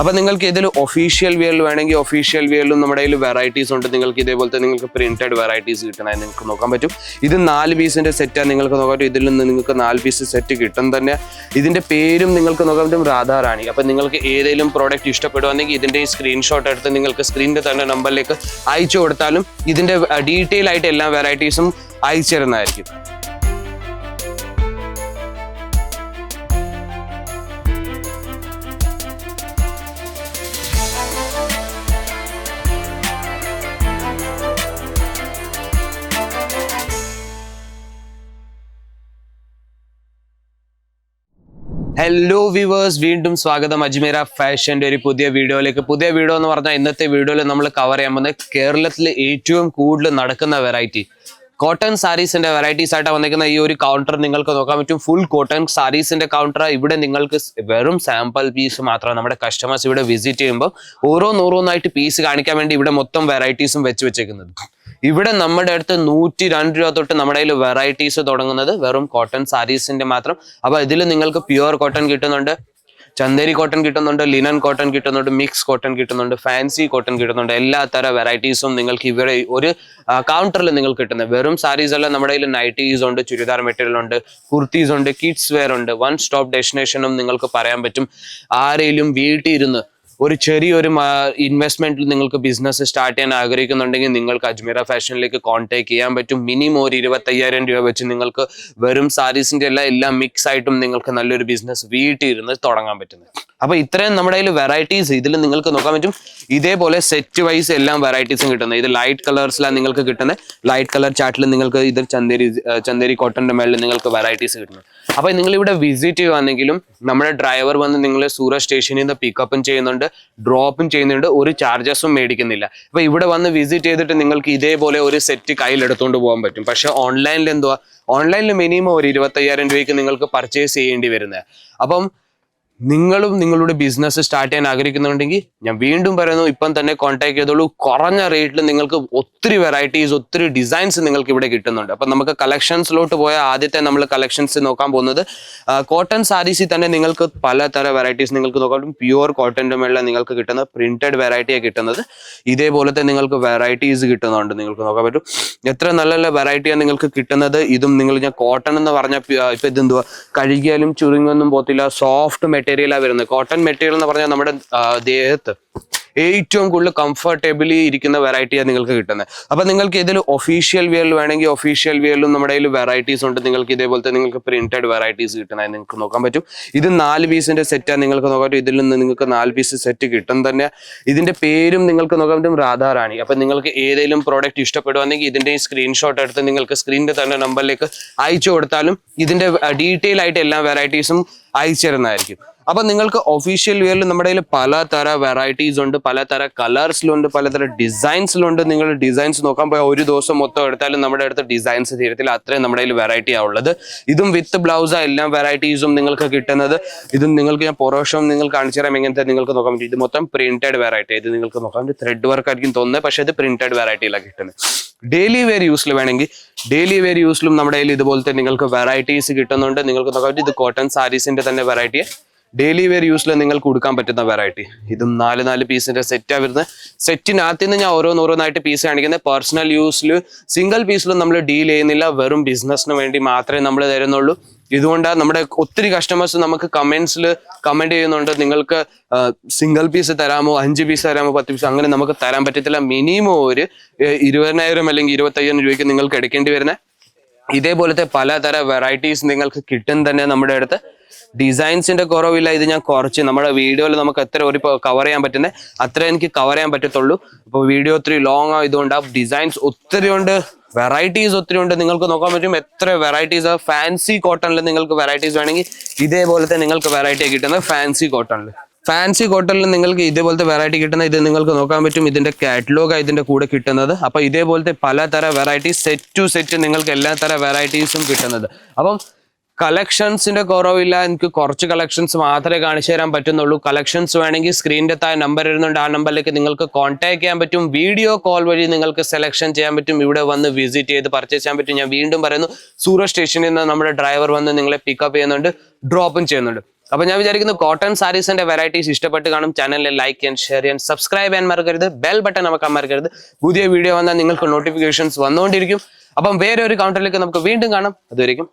അപ്പൊ നിങ്ങൾക്ക് ഇതിൽ ഒഫീഷ്യൽ വിയറിൽ വേണമെങ്കിൽ ഒഫീഷ്യൽ വിയറിലും നമ്മുടെ കയ്യിൽ വെറൈറ്റീസ് ഉണ്ട്. നിങ്ങൾക്ക് ഇതേപോലത്തെ നിങ്ങൾക്ക് പ്രിന്റഡ് വെറൈറ്റീസ് കിട്ടണത് നിങ്ങൾക്ക് നോക്കാൻ പറ്റും. ഇത് നാല് പീസിന്റെ സെറ്റാണ് നിങ്ങൾക്ക് നോക്കാൻ പറ്റും. ഇതിൽ നിന്ന് നിങ്ങൾക്ക് നാല് പീസ് സെറ്റ് കിട്ടും തന്നെ. ഇതിന്റെ പേരും നിങ്ങൾക്ക് നോക്കാൻ പറ്റും രാധാറാണി അപ്പൊ നിങ്ങൾക്ക് ഏതെങ്കിലും പ്രോഡക്റ്റ് ഇഷ്ടപ്പെടുവാണെങ്കിൽ ഇതിന്റെ സ്ക്രീൻഷോട്ട് എടുത്ത് നിങ്ങൾക്ക് സ്ക്രീനിന്റെ തന്നെ നമ്പറിലേക്ക് അയച്ചു കൊടുത്താലും ഇതിന്റെ ഡീറ്റെയിൽ ആയിട്ട് എല്ലാ വെറൈറ്റീസും അയച്ചു തരുന്നതായിരിക്കും. ഹലോ വിവേഴ്സ് വീണ്ടും സ്വാഗതം. അജ്മീര ഫാഷന്റെ ഒരു പുതിയ വീഡിയോയിലേക്ക്. പുതിയ വീഡിയോ എന്ന് പറഞ്ഞാൽ ഇന്നത്തെ വീഡിയോയിൽ നമ്മൾ കവർ ചെയ്യാൻ പോകുന്നത് കേരളത്തിൽ ഏറ്റവും കൂടുതൽ നടക്കുന്ന വെറൈറ്റി കോട്ടൺ സാരീസിന്റെ വെറൈറ്റീസ് ആയിട്ട് വന്നിരിക്കുന്ന ഈ ഒരു കൗണ്ടർ നിങ്ങൾക്ക് നോക്കാൻ പറ്റും. ഫുൾ കോട്ടൺ സാരീസിന്റെ കൗണ്ടർ ഇവിടെ നിങ്ങൾക്ക് വെറും സാമ്പിൾ പീസ് മാത്രമാണ് നമ്മുടെ കസ്റ്റമേഴ്സ് ഇവിടെ വിസിറ്റ് ചെയ്യുമ്പോൾ ഓരോ ഓരോന്നോരോന്നായിട്ട് പീസ് കാണിക്കാൻ വേണ്ടി ഇവിടെ മൊത്തം വെറൈറ്റീസും വെച്ച് വെച്ചേക്കുന്നത്. ഇവിടെ നമ്മുടെ അടുത്ത് നൂറ്റി രണ്ട് രൂപ തൊട്ട് നമ്മുടെ കയ്യിൽ വെറൈറ്റീസ് തുടങ്ങുന്നത് വെറും കോട്ടൺ സാരീസിന്റെ മാത്രം. അപ്പൊ ഇതിൽ നിങ്ങൾക്ക് പ്യുവർ കോട്ടൺ കിട്ടുന്നുണ്ട്. ചന്ദേരി കോട്ടൺ കിട്ടുന്നുണ്ട് ലിനൻ കോട്ടൺ കിട്ടുന്നുണ്ട് മിക്സ് കോട്ടൺ കിട്ടുന്നുണ്ട് ഫാൻസി കോട്ടൺ കിട്ടുന്നുണ്ട്. എല്ലാ തര വെറൈറ്റീസും നിങ്ങൾക്ക് ഇവിടെ ഒരു കൗണ്ടറിൽ നിങ്ങൾക്ക് കിട്ടുന്നത്. വെറും സാരീസ് അല്ല നമ്മുടെ കയ്യിൽ നൈറ്റീസ് ഉണ്ട് ചുരിദാർ മെറ്റീരിയൽ ഉണ്ട് കുർത്തീസ് ഉണ്ട് കിഡ്സ് വെയർ ഉണ്ട്. വൺ സ്റ്റോപ്പ് ഡെസ്റ്റിനേഷനും നിങ്ങൾക്ക് പറയാൻ പറ്റും. ആരെങ്കിലും വീട്ടിൽ ഇരുന്ന് ഒരു ചെറിയൊരു ഇൻവെസ്റ്റ്മെന്റിൽ നിങ്ങൾക്ക് ബിസിനസ് സ്റ്റാർട്ട് ചെയ്യാൻ ആഗ്രഹിക്കുന്നുണ്ടെങ്കിൽ നിങ്ങൾക്ക് അജ്മീറ ഫാഷനിലേക്ക് കോൺടാക്ട് ചെയ്യാൻ പറ്റും. മിനിമം ഒരു ഇരുപത്തയ്യായിരം രൂപ വെച്ച് നിങ്ങൾക്ക് വെറും സാരീസിന്റെ എല്ലാം എല്ലാം മിക്സ് ആയിട്ടും നിങ്ങൾക്ക് നല്ലൊരു ബിസിനസ് വീട്ടിൽ ഇരുന്ന് തുടങ്ങാൻ പറ്റുന്നത്. അപ്പൊ ഇത്രയും നമ്മുടെ കയ്യിൽ വെറൈറ്റീസ് ഇതിൽ നിങ്ങൾക്ക് നോക്കാൻ പറ്റും. ഇതേപോലെ സെറ്റ് വൈസ് എല്ലാം വെറൈറ്റീസും കിട്ടുന്നത്. ഇത് ലൈറ്റ് കളേഴ്സിലാണ് നിങ്ങൾക്ക് കിട്ടുന്നത്. ലൈറ്റ് കളർ ചാർട്ടിൽ നിങ്ങൾക്ക് ഇത് ചന്ദേരി ചന്ദേരി കോട്ടന്റെ മേളിൽ നിങ്ങൾക്ക് വെറൈറ്റീസ് കിട്ടുന്നത്. അപ്പൊ നിങ്ങൾ ഇവിടെ വിസിറ്റ് ചെയ്യുവാണെങ്കിലും നമ്മുടെ ഡ്രൈവർ വന്ന് നിങ്ങളെ സൂറ സ്റ്റേഷനിൽ നിന്ന് പിക്കപ്പും ചെയ്യുന്നുണ്ട്. ഡ്രോപ്പും ചെയ്യുന്നുണ്ട് ഒരു ചാർജസും മേടിക്കുന്നില്ല. അപ്പൊ ഇവിടെ വന്ന് വിസിറ്റ് ചെയ്തിട്ട് നിങ്ങൾക്ക് ഇതേപോലെ ഒരു സെറ്റ് കയ്യിൽ എടുത്തുകൊണ്ട് പോകാൻ പറ്റും. പക്ഷെ ഓൺലൈനിൽ എന്തുവാ ഓൺലൈനിൽ മിനിമം ഒരു ഇരുപത്തയ്യായിരം രൂപയ്ക്ക് നിങ്ങൾക്ക് പർച്ചേസ് ചെയ്യേണ്ടി വരുന്നത്. അപ്പം നിങ്ങളും നിങ്ങളുടെ ബിസിനസ് സ്റ്റാർട്ട് ചെയ്യാൻ ആഗ്രഹിക്കുന്നുണ്ടെങ്കിൽ ഞാൻ വീണ്ടും പറയുന്നു ഇപ്പം തന്നെ കോൺടാക്ട് ചെയ്തോളൂ. കുറഞ്ഞ റേറ്റിൽ നിങ്ങൾക്ക് ഒത്തിരി വെറൈറ്റീസ് ഒത്തിരി ഡിസൈൻസ് നിങ്ങൾക്ക് ഇവിടെ കിട്ടുന്നുണ്ട്. അപ്പം നമുക്ക് കളക്ഷൻസിലോട്ട് പോയ ആദ്യത്തെ നമ്മൾ കളക്ഷൻസ് നോക്കാൻ പോകുന്നത് കോട്ടൺ സാരീസിൽ തന്നെ നിങ്ങൾക്ക് പലതരം വെറൈറ്റീസ് നിങ്ങൾക്ക് നോക്കാൻ പറ്റും പ്യുവർ കോട്ടന്റെ മേളിൽ നിങ്ങൾക്ക് കിട്ടുന്ന പ്രിന്റഡ് വെറൈറ്റിയാണ് കിട്ടുന്നത്. ഇതേപോലത്തെ നിങ്ങൾക്ക് വെറൈറ്റീസ് കിട്ടുന്നുണ്ട് നിങ്ങൾക്ക് നോക്കാൻ പറ്റും. എത്ര നല്ല നല്ല വെറൈറ്റിയാണ് നിങ്ങൾക്ക് കിട്ടുന്നത് ഇതും നിങ്ങൾ ഞാൻ കോട്ടൺ എന്ന് പറഞ്ഞ ഇപ്പം ഇതെന്തുവാ? കഴുകിയാലും ചുരുങ്ങൊന്നും പോത്തില്ല സോഫ്റ്റ് മെറ്റീരിയലാണ് വരുന്നത്. കോട്ടൺ മെറ്റീരിയൽ എന്ന് പറഞ്ഞാൽ നമ്മുടെ ദേഹത്ത് ഏറ്റവും കൂടുതൽ കംഫർട്ടബിളി ഇരിക്കുന്ന വെറൈറ്റിയാണ് നിങ്ങൾക്ക് കിട്ടുന്നത്. അപ്പൊ നിങ്ങൾക്ക് ഇതിൽ ഒഫീഷ്യൽ വിയറിൽ വേണമെങ്കിൽ ഒഫീഷ്യൽ വിയറിലും നമ്മുടെ കയ്യിൽ വെറൈറ്റീസ് ഉണ്ട്. നിങ്ങൾക്ക് ഇതേപോലത്തെ നിങ്ങൾക്ക് പ്രിന്റഡ് വെറൈറ്റീസ് കിട്ടുന്നത് നിങ്ങൾക്ക് നോക്കാൻ പറ്റും. ഇത് നാല് പീസിന്റെ സെറ്റാണ് നിങ്ങൾക്ക് നോക്കാൻ പറ്റും. ഇതിൽ നിന്ന് നിങ്ങൾക്ക് നാല് പീസ് സെറ്റ് കിട്ടും തന്നെ. ഇതിന്റെ പേരും നിങ്ങൾക്ക് നോക്കാൻ പറ്റും രാധാറാണി അപ്പൊ നിങ്ങൾക്ക് ഏതെങ്കിലും പ്രോഡക്റ്റ് ഇഷ്ടപ്പെടുവാണെങ്കിൽ ഇതിന്റെ സ്ക്രീൻഷോട്ട് എടുത്ത് നിങ്ങൾക്ക് സ്ക്രീനിന്റെ തന്നെ നമ്പറിലേക്ക് അയച്ചു കൊടുത്താലും ഇതിന്റെ ഡീറ്റെയിൽ ആയിട്ട് എല്ലാ വെറൈറ്റീസും അയച്ചു തരുന്നതായിരിക്കും. അപ്പൊ നിങ്ങൾക്ക് ഒഫീഷ്യൽ വിയറിൽ നമ്മുടെ കയ്യിൽ പലതര വെറൈറ്റീസ് ഉണ്ട് പലതര കളേഴ്സിലുണ്ട് പലതര ഡിസൈൻസിലുണ്ട് നിങ്ങൾ ഡിസൈൻസ് നോക്കാൻ പോയാൽ ഒരു ദിവസം മൊത്തം എടുത്താലും നമ്മുടെ അടുത്ത് ഡിസൈൻസ് തീരത്തില്ല. അത്രയും നമ്മുടെ കയ്യിൽ വെറൈറ്റി ആവുള്ളത് ഇതും വിത്ത് ബ്ലൗസ് എല്ലാം വെറൈറ്റീസും നിങ്ങൾക്ക് കിട്ടുന്നത്. ഇതും നിങ്ങൾക്ക് ഞാൻ പുറവശം നിങ്ങൾ കാണിച്ചു തരാം എങ്ങനത്തെ നിങ്ങൾക്ക് നോക്കാൻ പറ്റും. ഇത് മൊത്തം പ്രിന്റഡ് വെറൈറ്റി ഇത് നിങ്ങൾക്ക് നോക്കാൻ പറ്റും. ത്രെഡ് വർക്ക് ആയിരിക്കും തോന്നുന്നത്. പക്ഷേ ഇത് പ്രിന്റഡ് വെറൈറ്റിയിലാണ് കിട്ടുന്നത്. ഡെയിലി വെയർ യൂസിൽ വേണമെങ്കിൽ ഡെയിലി വെയർ യൂസിലും നമ്മുടെ കയ്യിൽ ഇതുപോലത്തെ നിങ്ങൾക്ക് വെറൈറ്റീസ് കിട്ടുന്നുണ്ട്. നിങ്ങൾക്ക് നോക്കാൻ പറ്റും. ഇത് കോട്ടൺ സാരീസിന്റെ തന്നെ വെറൈറ്റി ഡെയിലി വെയർ യൂസിൽ നിങ്ങൾക്ക് കൊടുക്കാൻ പറ്റുന്ന വെറൈറ്റി ഇതും നാല് നാല് പീസിന്റെ സെറ്റാണ് വരുന്നത്. സെറ്റിനകത്ത് നിന്ന് ഞാൻ ഓരോന്നോരോന്നായിട്ട് പീസ് കാണിക്കുന്നത്. പേഴ്സണൽ യൂസിൽ സിംഗിൾ പീസിലും നമ്മൾ ഡീൽ ചെയ്യുന്നില്ല. വെറും ബിസിനസ്സിന് വേണ്ടി മാത്രമേ നമ്മൾ തരുന്നുള്ളൂ. ഇതുകൊണ്ടാണ് നമ്മുടെ ഒത്തിരി കസ്റ്റമേഴ്സ് നമുക്ക് കമന്റ്സിൽ കമന്റ് ചെയ്യുന്നുണ്ട്. നിങ്ങൾക്ക് സിംഗിൾ പീസ് തരാമോ അഞ്ച് പീസ് തരാമോ പത്ത് പീസ് അങ്ങനെ നമുക്ക് തരാൻ പറ്റത്തില്ല. മിനിമം ഒരു ഇരുപതിനായിരം അല്ലെങ്കിൽ ഇരുപത്തയ്യായിരം രൂപയ്ക്ക് നിങ്ങൾക്ക് എടുക്കേണ്ടി വരുന്നത് ഇതേപോലത്തെ പലതര വെറൈറ്റീസ് നിങ്ങൾക്ക് കിട്ടും തന്നെ നമ്മുടെ അടുത്ത്. ഡിസൈൻസിന്റെ കുറവില്ല ഇത് ഞാൻ കുറച്ച്. നമ്മുടെ വീഡിയോയിൽ നമുക്ക് എത്ര ഒരു കവർ ചെയ്യാൻ പറ്റുന്നത് അത്ര എനിക്ക് കവർ ചെയ്യാൻ പറ്റത്തുള്ളൂ. അപ്പോൾ വീഡിയോ ഒത്തിരി ലോങ് ആയതുകൊണ്ട് ആ ഡിസൈൻസ് ഒത്തിരി ഉണ്ട് വെറൈറ്റീസ് ഒത്തിരി ഉണ്ട്. നിങ്ങൾക്ക് നോക്കാൻ പറ്റും എത്ര വെറൈറ്റീസ് ഫാൻസി കോട്ടണിൽ നിങ്ങൾക്ക് വെറൈറ്റീസ് വേണമെങ്കിൽ ഇതേപോലത്തെ നിങ്ങൾക്ക് വെറൈറ്റി കിട്ടുന്നത് ഫാൻസി കോട്ടണിൽ ഫാൻസി ഹോട്ടലിൽ നിങ്ങൾക്ക് ഇതേപോലത്തെ വെറൈറ്റി കിട്ടുന്ന ഇത് നിങ്ങൾക്ക് നോക്കാൻ പറ്റും. ഇതിന്റെ കാറ്റലോഗ് ഇതിന്റെ കൂടെ കിട്ടുന്നത്. അപ്പൊ ഇതേപോലത്തെ പലതര വെറൈറ്റി സെറ്റ് ടു സെറ്റ് നിങ്ങൾക്ക് എല്ലാ തര വെറൈറ്റീസും കിട്ടുന്നത്. അപ്പം കളക്ഷൻസിന്റെ കുറവില്ല. എനിക്ക് കുറച്ച് കളക്ഷൻസ് മാത്രമേ കാണിച്ചു തരാൻ പറ്റുന്നുള്ളൂ. കളക്ഷൻസ് വേണമെങ്കിൽ സ്ക്രീനിന്റെ താഴെ നമ്പർ ഇരുന്നുണ്ട് ആ നമ്പറിലേക്ക് നിങ്ങൾക്ക് കോൺടാക്ട് ചെയ്യാൻ പറ്റും. വീഡിയോ കോൾ വഴി നിങ്ങൾക്ക് സെലക്ഷൻ ചെയ്യാൻ പറ്റും. ഇവിടെ വന്ന് വിസിറ്റ് ചെയ്ത് പർച്ചേസ് ചെയ്യാൻ പറ്റും. ഞാൻ വീണ്ടും പറയുന്നു സൂറത്ത് സ്റ്റേഷനിൽ നിന്ന് നമ്മുടെ ഡ്രൈവർ വന്ന് നിങ്ങളെ പിക്കപ്പ് ചെയ്യുന്നുണ്ട് ഡ്രോപ്പും ചെയ്യുന്നുണ്ട്. അപ്പൊ ഞാൻ വിചാരിക്കുന്നു കോട്ടൺ സാരീസിന്റെ വെറൈറ്റീസ് ഇഷ്ടപ്പെട്ട് കാണും. ചാനലിൽ ലൈക്ക് ആൻഡ് ഷെയർ ചെയ്യാൻ സബ്സ്ക്രൈബ് ചെയ്യാൻ മറക്കരുത്. ബെൽ ബട്ടൺ നമുക്ക് മറക്കരുത്. പുതിയ വീഡിയോ വന്നാൽ നിങ്ങൾക്ക് നോട്ടിഫിക്കേഷൻസ് വന്നുകൊണ്ടിരിക്കും. അപ്പം വേറെ ഒരു കൗണ്ടറിലേക്ക് നമുക്ക് വീണ്ടും കാണാം. അതുവരെയും